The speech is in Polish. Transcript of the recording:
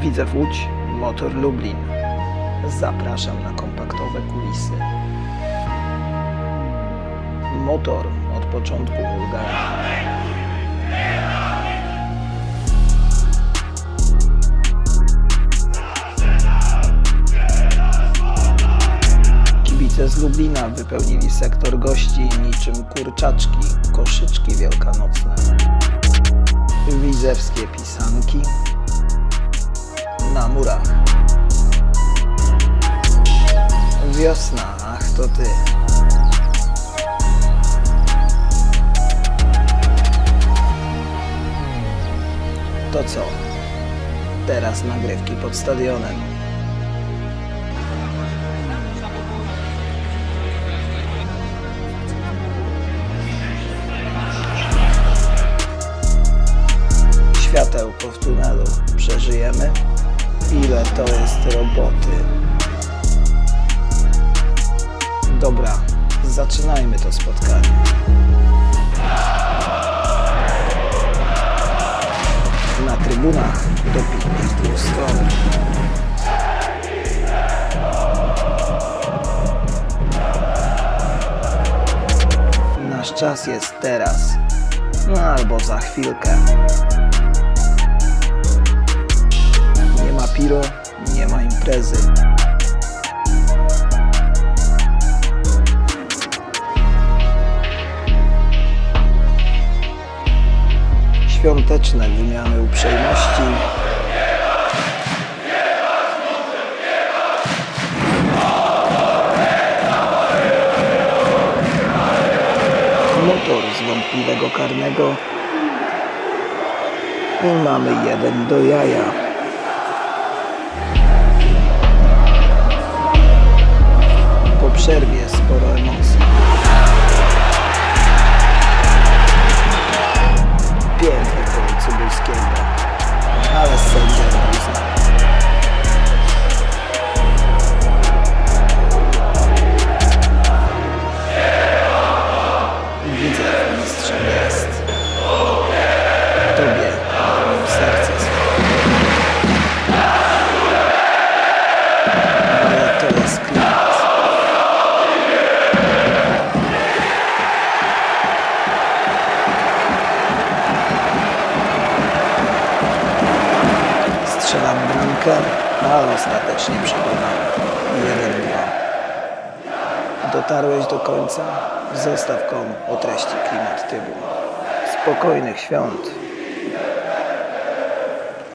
Widzę w Łódź, motor Lublin. Zapraszam na kompaktowe kulisy. Motor od początku wulgarny. Kibice z Lublina wypełnili sektor gości niczym kurczaczki, koszyczki wielkanocne. Widzewskie pisanki na murach. Wiosna, ach to ty. To co? Teraz nagrywki pod stadionem. Światełko w tunelu. Przeżyjemy? Roboty? Dobra, zaczynajmy to spotkanie. Na trybunach dwóch stron. Nasz czas jest teraz, no albo za chwilkę. Nie ma piro, imprezy. Świąteczne wymiany uprzejmości. Motor z wątpliwego karnego. I mamy jeden do jaja. Strzelam bramkę, ale ostatecznie przegrywamy. 1-2. Dotarłeś do końca? Zostaw kom o treści klimat tyłu. Spokojnych świąt.